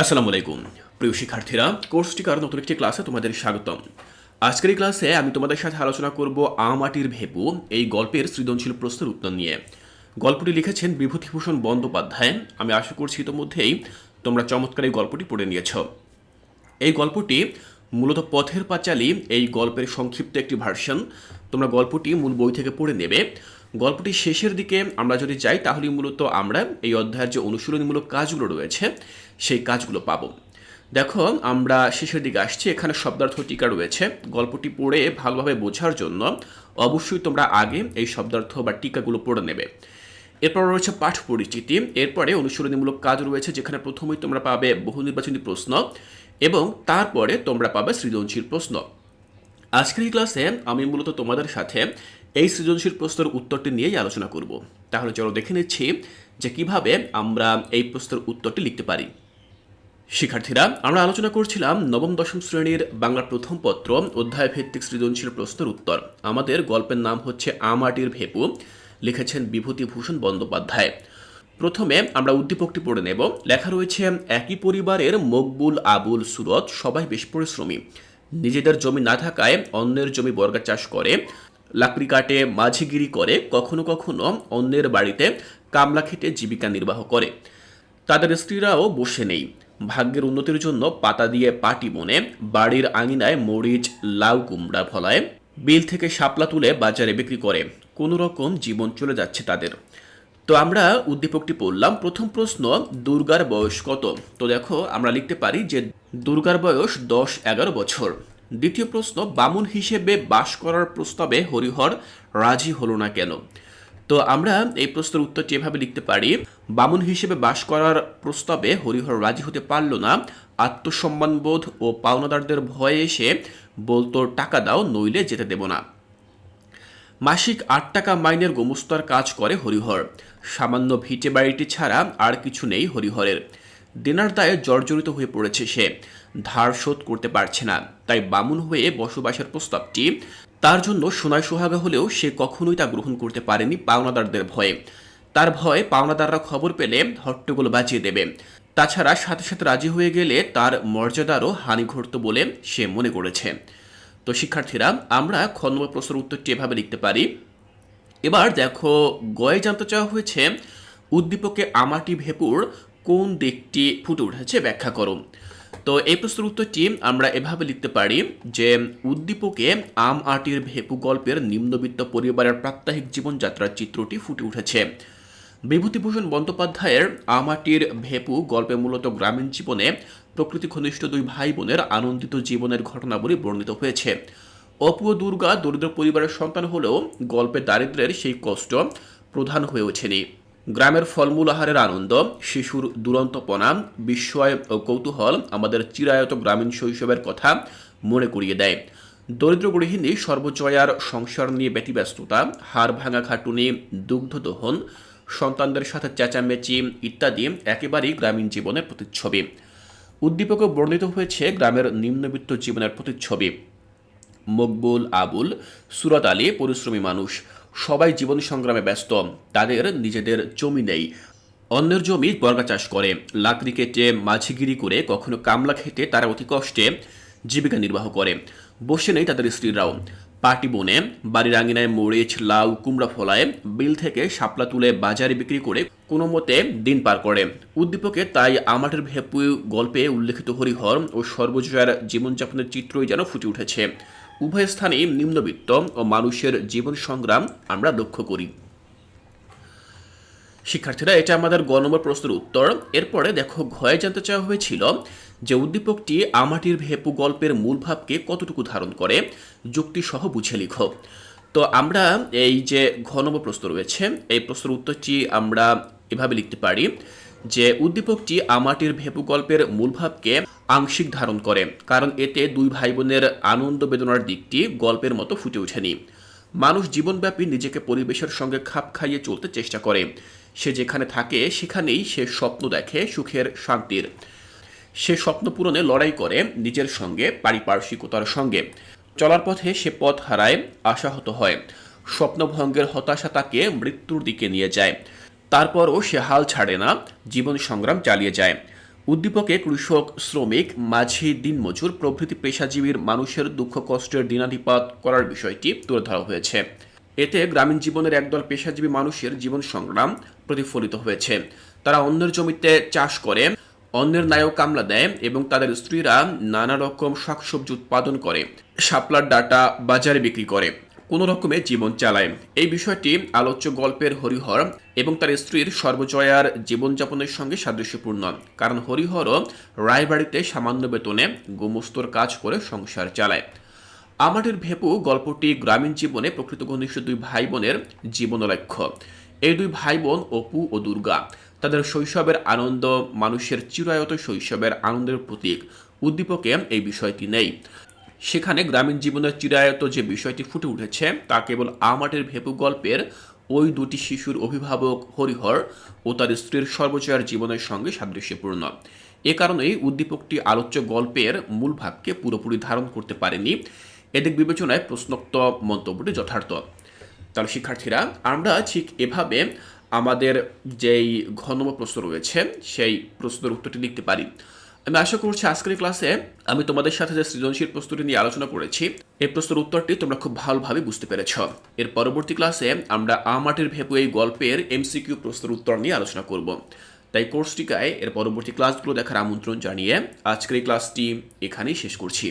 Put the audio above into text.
আসসালামু আলাইকুম। প্রিয় শিক্ষার্থীরা কোর্সটিকার নতুন একটি ক্লাসে তোমাদের স্বাগতম। আজকের এই ক্লাসে আমি তোমাদের সাথে আলোচনা করব আমাটির ভেপু, এই গল্পের সৃজনশীল প্রশ্নের উত্তর নিয়ে। গল্পটি লিখেছেন বিভূতিভূষণ বন্দ্যোপাধ্যায়। আমি আশা করছি ইতোমধ্যেই তোমরা চমৎকার এই গল্পটি পড়ে নিয়েছ। এই গল্পটি মূলত পথের পাঁচালী, এই গল্পের সংক্ষিপ্ত একটি ভার্সন। তোমরা গল্পটি মূল বই থেকে পড়ে নেবে। গল্পটি শেষের দিকে আমরা যদি যাই তাহলে মূলত আমরা এই অধ্যায়ের যে অনুশীলনীমূলক কাজগুলো রয়েছে, সেই কাজগুলো পাবো। দেখো, আমরা শেষের দিকে আসছি, এখানে শব্দার্থ টিকা রয়েছে। গল্পটি পড়ে ভালোভাবে বোঝার জন্য অবশ্যই তোমরা আগে এই শব্দার্থ বা টিকাগুলো পড়ে নেবে। এরপর রয়েছে পাঠ পরিচিতি। এরপরে অনুশীলনীমূলক কাজ রয়েছে, যেখানে প্রথমেই তোমরা পাবে বহু নির্বাচনী প্রশ্ন এবং তারপরে তোমরা পাবে সৃজনশীল প্রশ্ন। আজকের ক্লাসে আমি মূলত তোমাদের সাথে এই সৃজনশীল প্রশ্নের উত্তরটি নিয়েই আলোচনা করব। তাহলে চলো দেখে নিচ্ছি যে কীভাবে আমরা এই প্রশ্নের উত্তরটি লিখতে পারি। শিক্ষার্থীরা, আমরা আলোচনা করছিলাম নবম, দশম শ্রেণির বাংলা প্রথম পত্র অধ্যায় ভিত্তিক সৃজনশীল প্রশ্নের উত্তর। আমাদের গল্পের নাম হচ্ছে আমাটির ভেপু, লিখেছেন বিভূতিভূষণ বন্দ্যোপাধ্যায়। প্রথমে আমরা উদ্দীপকটি পড়ে নেব। লেখা রয়েছে, একই পরিবারের মকবুল, আবুল, সুরত সবাই বেশ পরিশ্রমী। নিজেদের জমি না থাকায় অন্যের জমি বর্গা চাষ করে লাকড়ি কাটে মাঝিগিরি করে, কখনো কখনো অন্যের বাড়িতে কামলা খেটে জীবিকা নির্বাহ করে। তাদের স্ত্রীরাও বসে নেই। ভাগ্যের উন্নতির জন্য পাতা দিয়ে পাটি বনে বাড়ির আঙিনায় মরিচ, লাউ কুমড়া ফলায়, বিল থেকে শাপলা তুলে বাজারে বিক্রি করে। কোনো রকম জীবন চলে যাচ্ছে তাদের। তো আমরা উদ্দীপকটি পড়লাম। প্রথম প্রশ্ন, দুর্গার বয়স কত? তো দেখো, আমরা লিখতে পারি যে দুর্গার বয়স দশ এগারো বছর। দ্বিতীয় প্রশ্ন, বামুন হিসেবে বাস করার প্রস্তাবে হরিহর রাজি হলো না কেন? তো আমরা এই প্রশ্নের উত্তরটি এভাবে লিখতে পারি, বামুন হিসেবে বাস করার প্রস্তাবে হরিহর রাজি হতে পারল না, আত্মসম্মানবোধ ও পাওনাদারদের ভয়ে এসে বলতো, টাকা দাও, নইলে যেতে দেব না। মাসিক আট টাকা মাইনের গোমস্তার কাজ করে হরিহর। সামান্য ভিটে বাড়িটি ছাড়া আর কিছু নেই হরিহরের। দেনার দায়ে জর্জরিত হয়ে পড়েছে সে। ধার শোধ করতে পারছে না। তাই বামুন হয়ে বসবাসের প্রস্তাবটি তার জন্য সোনায় সোহাগা হলেও সে কখনোই তা গ্রহণ করতে পারেনি পাওনাদারদের ভয়ে। তার ভয়ে পাওনাদাররা খবর পেলে হট্টগোল বাঁচিয়ে দেবে। তাছাড়া সাথে সাথে রাজি হয়ে গেলে তার মর্যাদারও হানি ঘটত বলে সে মনে করেছে। তো শিক্ষার্থীরা, আমরা খ নম্বর প্রশ্নের উত্তরটি এভাবে লিখতে পারি। এবার দেখো, গয়ে জানতে চাওয়া হয়েছে, উদ্দীপকে আমাটি ভেপুর কোন দিকটি ফুটে উঠেছে ব্যাখ্যা করো। তো এই প্রশ্নের উত্তরটি আমরা এভাবে লিখতে পারি যে, উদ্দীপকে আম আটির ভেপু গল্পের নিম্নবিত্ত পরিবারের প্রাত্যহিক জীবনযাত্রার চিত্রটি ফুটে উঠেছে। বিভূতিভূষণ বন্দ্যোপাধ্যায়ের আমাটির ভেপু গল্পে মূলত গ্রামীণ জীবনে প্রকৃতি ঘনিষ্ঠ দুই ভাই বোনের আনন্দিত জীবনের ঘটনাবলী বর্ণিত হয়েছে। অপু দুর্গা দরিদ্র পরিবারের সন্তান হলেও গল্পে দারিদ্রের সেই কষ্ট প্রধান হয়ে ওঠেনি। গ্রামের ফলমূল আহারের আনন্দ, শিশুর দুরন্তপনা বিস্ময় ও কৌতূহল আমাদের চিরায়ত গ্রামীণ শৈশবের কথা মনে করিয়ে দেয়। দরিদ্র গৃহিণী সর্বজয়ার সংসার নিয়ে ব্যতিব্যস্ততা, হাড় ভাঙা খাটুনি, দুগ্ধ দহন, সন্তানদের সাথে চেঁচামেচি ইত্যাদি একেবারেই গ্রামীণ জীবনের প্রতিচ্ছবি। উদ্দীপকে বর্ণিত হয়েছে গ্রামের নিম্নবিত্ত জীবনের প্রতিচ্ছবি। মকবুল, আবুল, সুরত আলী পরিশ্রমী মানুষ। সবাই জীবন সংগ্রামে ব্যস্ত, তাদের নিজেদের জমি নেই। অন্যের জমি বর্গা চাষ করে, লাকড়ি কেটে, মাঝিগিরি করে, কখনো কামলা খেতে তারা অতি কষ্টে জীবিকা নির্বাহ করে। বসে নেই তাদের স্ত্রীরাও। পাটি বনে, বাড়ির আঙিনায় মরিচ, লাউ, কুমড়া ফলায়, বিল থেকে শাপলা তুলে বাজারে বিক্রি করে কোনো মতে দিন পার করে। উদ্দীপকে তাই আমাদের ভেপু গল্পে উল্লেখিত হরিহর ও সর্বজয়ার জীবনযাপনের চিত্রই যেন ফুটে উঠেছে। উভয় স্থানে নিম্নবিত্ত ও মানুষের জীবন সংগ্রাম আমরা লক্ষ্য করি। শিক্ষার্থীরা, এটা আমাদের গ নম্বর প্রশ্নের উত্তর। এরপরে দেখো, ঘয়ে জানতে চাওয়া হয়েছিল যে উদ্দীপকটি আমাটির ভেপু গল্পের মূল ভাবকে কতটুকু ধারণ করে যুক্তি সহ বুঝে লিখো। তো আমরা এই যে ঘ নম্বর প্রশ্ন রয়েছে, এই প্রশ্নের উত্তরটি আমরা এভাবে লিখতে পারি যে উদ্দীপকটি আমাটির ভেপু গল্পের মূল আংশিক ধারণ করে, কারণ এতে দুই ভাই বোনের আনন্দ বেদনার দিকটি গল্পের মতো ফুটে ওঠেনি। মানুষ জীবনব্যাপী নিজেকে পরিবেশের সঙ্গে খাপ খাইয়ে চলতে চেষ্টা করে। সে যেখানে থাকে, সেখানেই সে স্বপ্ন দেখে সুখের শান্তির। সে স্বপ্ন পূরণে লড়াই করে নিজের সঙ্গে, পারিপার্শ্বিকতার সঙ্গে। চলার পথে সে পথ হারায়, আশাহত হয়। স্বপ্নভঙ্গের হতাশা তাকে মৃত্যুর দিকে নিয়ে যায়। তারপরও সে হাল ছাড়ে না, জীবন সংগ্রাম চালিয়ে যায়। উদ্দীপকে কৃষক, শ্রমিক, মাঝি, দিনমজুর প্রভৃতি পেশাজীবীর মানুষের দুঃখ, কষ্টের দিনাধিপাত করার বিষয়টি তুলে ধরা হয়েছে। এতে গ্রামীণ জীবনের একদল পেশাজীবী মানুষের জীবন সংগ্রাম প্রতিফলিত হয়েছে। তারা অন্যের জমিতে চাষ করে, অন্যের নায়ক কামলা দেয় এবং তাদের স্ত্রীরা নানা রকম শাকসবজি উৎপাদন করে, শাপলার ডাটা বাজারে বিক্রি করে। কোনো রকমে জীবন চালায়। এই বিষয়টি আলোচ্য গল্পের হরিহর এবং তার স্ত্রীর সর্বজয়ার জীবনযাপনের সঙ্গে সাদৃশ্যপূর্ণ। কারণ হরিহরও রায়বাড়িতে সামান্য বেতনে গোমস্তর কাজ করে সংসার চালায়। আমাদের ভেপু গল্পটি গ্রামীণ জীবনে প্রকৃত ঘনিষ্ঠ দুই ভাই বোনের জীবন লক্ষ্য এই দুই ভাই বোন অপু ও দুর্গা। তাদের শৈশবের আনন্দ, মানুষের চিরায়ত শৈশবের আনন্দের প্রতীক। উদ্দীপকে এই বিষয়টি নেই। সেখানে গ্রামীণ জীবনের চিরায়ত যে বিষয়টি ফুটে উঠেছে, তা কেবল আমাদের ভেপু গল্পের ওই দুটি শিশুর অভিভাবক হরিহর ও তার স্ত্রীর সর্বজয়ার জীবনের সঙ্গে সাদৃশ্যপূর্ণ। এ কারণেই উদ্দীপকটি আলোচ্য গল্পের মূল ভাবকে পুরোপুরি ধারণ করতে পারেনি। এদিক বিবেচনায় প্রশ্নোক্ত মন্তব্যটি যথার্থ। তাহলে শিক্ষার্থীরা, আমরা ঠিক এভাবে আমাদের যেই ঘনম প্রশ্ন রয়েছে, সেই প্রশ্নের উত্তরটি লিখতে পারি। আমি আশা করছি আজকের ক্লাসে আমি তোমাদের সাথে যে সৃজনশীল প্রস্তুতি নিয়ে আলোচনা করেছি, এই প্রশ্নের উত্তরটি তোমরা খুব ভালোভাবে বুঝতে পেরেছ। এর পরবর্তী ক্লাসে আমরা আমাটের ভেপু এই গল্পের এমসিকিউ প্রশ্নের উত্তর নিয়ে আলোচনা করব। তাই কোর্সটিকায় এর পরবর্তী ক্লাসগুলো দেখার আমন্ত্রণ জানিয়ে আজকের এই ক্লাসটি এখানেই শেষ করছি।